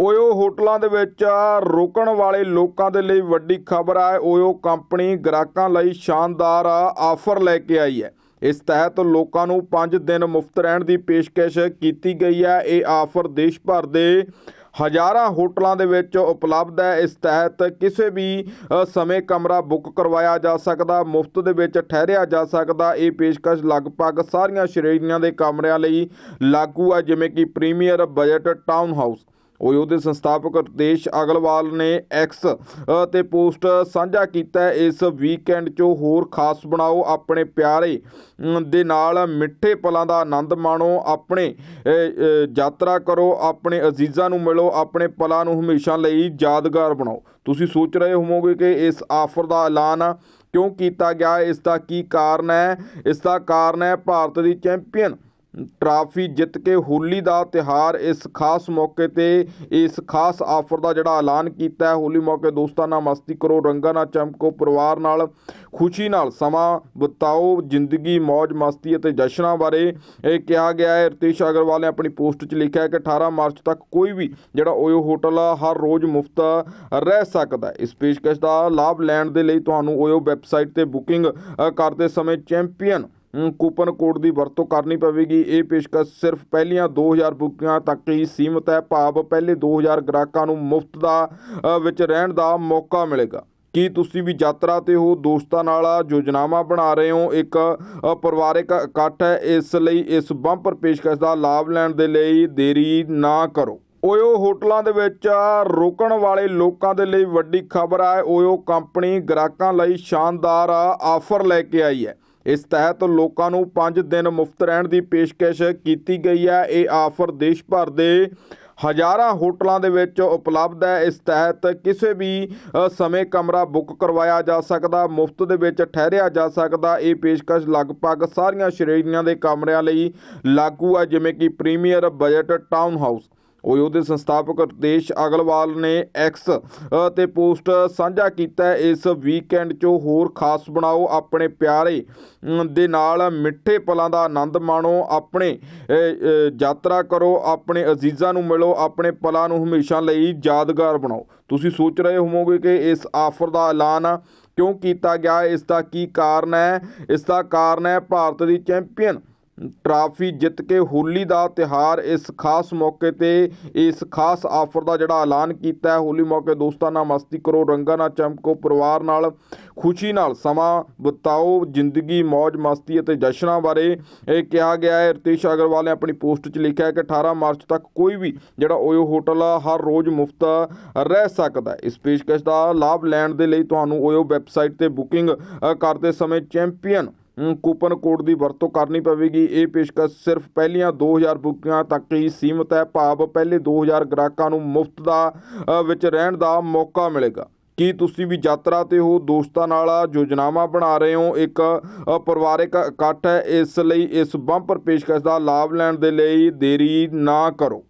ਓਯੋ ਹੋਟਲਾਂ ਦੇ ਵਿੱਚ ਰੁਕਣ ਵਾਲੇ ਲੋਕਾਂ ਦੇ ਲਈ ਵੱਡੀ ਖਬਰ ਹੈ ਓਯੋ ਕੰਪਨੀ ਗ੍ਰਾਹਕਾਂ ਲਈ ਸ਼ਾਨਦਾਰ ਆਫਰ ਲੈ ਕੇ ਆਈ ਹੈ। ਇਸ ਤਹਿਤ ਲੋਕਾਂ ਨੂੰ 5 ਦਿਨ ਮੁਫਤ ਰਹਿਣ ਦੀ ਪੇਸ਼ਕਸ਼ ਕੀਤੀ ਗਈ ਹੈ। ਇਹ ਆਫਰ ਦੇਸ਼ ਭਰ ਦੇ ਹਜ਼ਾਰਾਂ ਹੋਟਲਾਂ ਦੇ ਵਿੱਚ ਉਪਲਬਧ ਹੈ। ਇਸ ਤਹਿਤ ਕਿਸੇ ਵੀ ਸਮੇਂ ਕਮਰਾ ਬੁੱਕ ਕਰਵਾਇਆ ਜਾ ਸਕਦਾ, ਮੁਫਤ ਦੇ ਵਿੱਚ ਠਹਿਰਿਆ ਜਾ ਸਕਦਾ। ਇਹ ਪੇਸ਼ਕਸ਼ ਲਗਭਗ ਸਾਰੀਆਂ ਸ਼੍ਰੇਣੀਆਂ ਦੇ ਕਮਰਿਆਂ ਲਈ ਲਾਗੂ ਹੈ, ਜਿਵੇਂ ਕਿ premier, budget, town house. OYO ਦੇ ਸੰਸਥਾਪਕ ਰਤੇਸ਼ ਅਗਲਵਾਲ ਨੇ ਐਕਸ ਤੇ ਪੋਸਟ ਸਾਂਝਾ ਕੀਤਾ ਇਸ ਵੀਕਐਂਡ 'ਚੋਂ ਹੋਰ ਖਾਸ ਬਣਾਓ। ਆਪਣੇ ਪਿਆਰੇ ਦੇ ਨਾਲ ਮਿੱਠੇ ਪਲਾਂ ਦਾ ਆਨੰਦ ਮਾਣੋ। ਆਪਣੇ ਯਾਤਰਾ ਕਰੋ। ਆਪਣੇ ਅਜ਼ੀਜ਼ਾਂ ਨੂੰ ਮਿਲੋ। ਆਪਣੇ ਪਲਾਂ ਨੂੰ ਹਮੇਸ਼ਾ ਲਈ ਯਾਦਗਾਰ ਬਣਾਓ। ਤੁਸੀਂ ਸੋਚ ਰਹੇ ਹੋਵੋਗੇ ਕਿ ਇਸ ਆਫਰ ਦਾ ਐਲਾਨ ਕਿਉਂ ਕੀਤਾ ਗਿਆ? ਇਸ ਦਾ ਕੀ ਕਾਰਨ ਹੈ? ਇਸ ਦਾ ਕਾਰਨ ਹੈ ਭਾਰਤ ਦੀ ਚੈਂਪੀਅਨ ਟਰਾਫੀ ਜਿੱਤ ਕੇ ਹੋਲੀ ਦਾ ਤਿਹਾਰ ਇਸ ਖਾਸ ਮੌਕੇ ਤੇ, ਇਸ ਖਾਸ ਆਫਰ ਦਾ ਜਿਹੜਾ ਐਲਾਨ ਕੀਤਾ ਹੈ, ਹੋਲੀ ਮੌਕੇ ਦੋਸਤਾਂ ਨਾਲ ਮਸਤੀ ਕਰੋ, ਰੰਗਾਂ ਨਾਲ ਚਮਕੋ, ਪਰਿਵਾਰ ਨਾਲ ਖੁਸ਼ੀ ਨਾਲ ਸਮਾਂ ਬਿਤਾਓ, ਜ਼ਿੰਦਗੀ ਮौज ਮਸਤੀ ਅਤੇ ਜਸ਼ਨਾਂ ਬਾਰੇ ਇਹ ਕਿਹਾ ਗਿਆ ਹੈ। ਰਤੀਸ਼ ਅਗਰਵਾਲ ਨੇ ਆਪਣੀ ਪੋਸਟ 'ਚ ਲਿਖਿਆ ਹੈ ਕਿ 18 ਮਾਰਚ ਤੱਕ ਕੋਈ ਵੀ ਜਿਹੜਾ ਓਯੋ ਹੋਟਲ ਹਰ ਰੋਜ਼ ਮੁਫਤ ਰਹਿ ਸਕਦਾ ਹੈ। ਇਸ ਪੇਸ਼ਕਸ਼ ਦਾ ਲਾਭ ਲੈਣ ਦੇ ਲਈ ਤੁਹਾਨੂੰ ਓਯੋ ਵੈਬਸਾਈਟ ਤੇ ਬੁਕਿੰਗ ਕਰਦੇ ਸਮੇਂ ਚੈਂਪੀਅਨ ਕੂਪਨ ਕੋਡ ਦੀ ਵਰਤੋਂ ਕਰਨੀ ਪਵੇਗੀ। ਇਹ ਪੇਸ਼ਕਸ਼ ਸਿਰਫ ਪਹਿਲੀਆਂ 2000 ਬੁਕਿੰਗਾਂ ਤੱਕ ਹੀ ਸੀਮਤ ਹੈ। ਭਾਵ ਪਹਿਲੇ 2000 ਗ੍ਰਾਹਕਾਂ ਨੂੰ ਮੁਫਤ ਦਾ ਵਿੱਚ ਰਹਿਣ ਦਾ ਮੌਕਾ ਮਿਲੇਗਾ। ਕੀ ਤੁਸੀਂ ਵੀ ਯਾਤਰਾ ਤੇ ਹੋ, ਦੋਸਤਾਂ ਨਾਲ ਯੋਜਨਾਵਾਂ ਬਣਾ ਰਹੇ ਹੋ? ਇੱਕ ਪਰਿਵਾਰਕ ਇਕੱਠ ਹੈ। ਇਸ ਲਈ ਇਸ ਬੰਪਰ ਪੇਸ਼ਕਸ਼ ਦਾ ਲਾਭ ਲੈਣ ਦੇ ਲਈ ਦੇਰੀ ਨਾ ਕਰੋ। ਓਯੋ ਹੋਟਲਾਂ ਦੇ ਵਿੱਚ ਰੁਕਣ ਵਾਲੇ ਲੋਕਾਂ ਦੇ ਲਈ ਵੱਡੀ ਖਬਰ ਹੈ ਓਯੋ ਕੰਪਨੀ ਗ੍ਰਾਹਕਾਂ ਲਈ ਸ਼ਾਨਦਾਰ ਆਫਰ ਲੈ ਕੇ ਆਈ ਹੈ। ਇਸ ਤਹਿਤ ਲੋਕਾਂ ਨੂੰ 5 ਦਿਨ ਮੁਫਤ ਰਹਿਣ ਦੀ ਪੇਸ਼ਕਸ਼ ਕੀਤੀ ਗਈ ਹੈ। ਇਹ ਆਫਰ ਦੇਸ਼ ਭਰ ਦੇ ਹਜ਼ਾਰਾਂ ਹੋਟਲਾਂ ਦੇ ਵਿੱਚ ਉਪਲਬਧ ਹੈ। ਇਸ ਤਹਿਤ ਕਿਸੇ ਵੀ ਸਮੇਂ ਕਮਰਾ ਬੁੱਕ ਕਰਵਾਇਆ ਜਾ ਸਕਦਾ, ਮੁਫਤ ਦੇ ਵਿੱਚ ਠਹਿਰਿਆ ਜਾ ਸਕਦਾ। ਇਹ ਪੇਸ਼ਕਸ਼ ਲਗਭਗ ਸਾਰੀਆਂ ਸ਼੍ਰੇਣੀਆਂ ਦੇ ਕਮਰਿਆਂ ਲਈ ਲਾਗੂ ਹੈ, ਜਿਵੇਂ ਕਿ premier, budget, town house. OYO ਦੇ ਸੰਸਥਾਪਕ ਰਤੇਸ਼ ਅਗਲਵਾਲ ਨੇ ਐਕਸ ਤੇ ਪੋਸਟ ਸਾਂਝਾ ਕੀਤਾ ਇਸ ਵੀਕਐਂਡ 'ਚੋਂ ਹੋਰ ਖਾਸ ਬਣਾਓ। ਆਪਣੇ ਪਿਆਰੇ ਦੇ ਨਾਲ ਮਿੱਠੇ ਪਲਾਂ ਦਾ ਆਨੰਦ ਮਾਣੋ। ਆਪਣੇ ਯਾਤਰਾ ਕਰੋ। ਆਪਣੇ ਅਜ਼ੀਜ਼ਾਂ ਨੂੰ ਮਿਲੋ। ਆਪਣੇ ਪਲਾਂ ਨੂੰ ਹਮੇਸ਼ਾ ਲਈ ਯਾਦਗਾਰ ਬਣਾਓ। ਤੁਸੀਂ ਸੋਚ ਰਹੇ ਹੋਵੋਗੇ ਕਿ ਇਸ ਆਫਰ ਦਾ ਐਲਾਨ ਕਿਉਂ ਕੀਤਾ ਗਿਆ? ਇਸ ਦਾ ਕੀ ਕਾਰਨ ਹੈ? ਇਸ ਦਾ ਕਾਰਨ ਹੈ ਭਾਰਤ ਦੀ ਚੈਂਪੀਅਨ ਟਰਾਫੀ ਜਿੱਤ ਕੇ ਹੋਲੀ ਦਾ ਤਿਹਾਰ ਇਸ ਖਾਸ ਮੌਕੇ ਤੇ, ਇਸ ਖਾਸ ਆਫਰ ਦਾ ਜਿਹੜਾ ਐਲਾਨ ਕੀਤਾ ਹੈ, ਹੋਲੀ ਮੌਕੇ ਦੋਸਤਾਂ ਨਾਲ ਮਸਤੀ ਕਰੋ, ਰੰਗਾਂ ਨਾਲ ਚਮਕੋ, ਪਰਿਵਾਰ ਨਾਲ ਖੁਸ਼ੀ ਨਾਲ ਸਮਾਂ ਬਿਤਾਓ, ਜ਼ਿੰਦਗੀ ਮौज ਮਸਤੀ ਅਤੇ ਜਸ਼ਨਾਂ ਬਾਰੇ ਇਹ ਕਿਹਾ ਗਿਆ ਹੈ। ਰਤੀਸ਼ ਅਗਰਵਾਲ ਨੇ ਆਪਣੀ ਪੋਸਟ 'ਚ ਲਿਖਿਆ ਹੈ ਕਿ 18 ਮਾਰਚ ਤੱਕ ਕੋਈ ਵੀ ਜਿਹੜਾ ਓਯੋ ਹੋਟਲ ਹਰ ਰੋਜ਼ ਮੁਫਤ ਰਹਿ ਸਕਦਾ ਹੈ। ਇਸ ਪੇਸ਼ਕਸ਼ ਦਾ ਲਾਭ ਲੈਣ ਦੇ ਲਈ ਤੁਹਾਨੂੰ ਓਯੋ ਵੈਬਸਾਈਟ ਤੇ ਬੁਕਿੰਗ ਕਰਦੇ ਸਮੇਂ ਚੈਂਪੀਅਨ ਕੂਪਨ ਕੋਡ ਦੀ ਵਰਤੋਂ ਕਰਨੀ ਪਵੇਗੀ। ਇਹ ਪੇਸ਼ਕਸ਼ ਸਿਰਫ ਪਹਿਲੀਆਂ 2000 ਬੁਕਿੰਗਾਂ ਤੱਕ ਹੀ ਸੀਮਤ ਹੈ। ਭਾਵ ਪਹਿਲੇ 2000 ਗ੍ਰਾਹਕਾਂ ਨੂੰ ਮੁਫਤ ਦਾ ਵਿੱਚ ਰਹਿਣ ਦਾ ਮੌਕਾ ਮਿਲੇਗਾ। ਕੀ ਤੁਸੀਂ ਵੀ ਯਾਤਰਾ ਤੇ ਹੋ ਦੋਸਤਾਂ ਨਾਲ ਯੋਜਨਾਵਾਂ ਬਣਾ ਰਹੇ ਹੋ? ਇੱਕ ਅ, ਪਰਿਵਾਰਕ ਇਕੱਠ ਹੈ। ਇਸ ਲਈ ਇਸ ਬੰਪਰ ਪੇਸ਼ਕਸ਼ ਦਾ ਲਾਭ ਲੈਣ ਦੇ ਲਈ ਦੇਰੀ ਨਾ ਕਰੋ।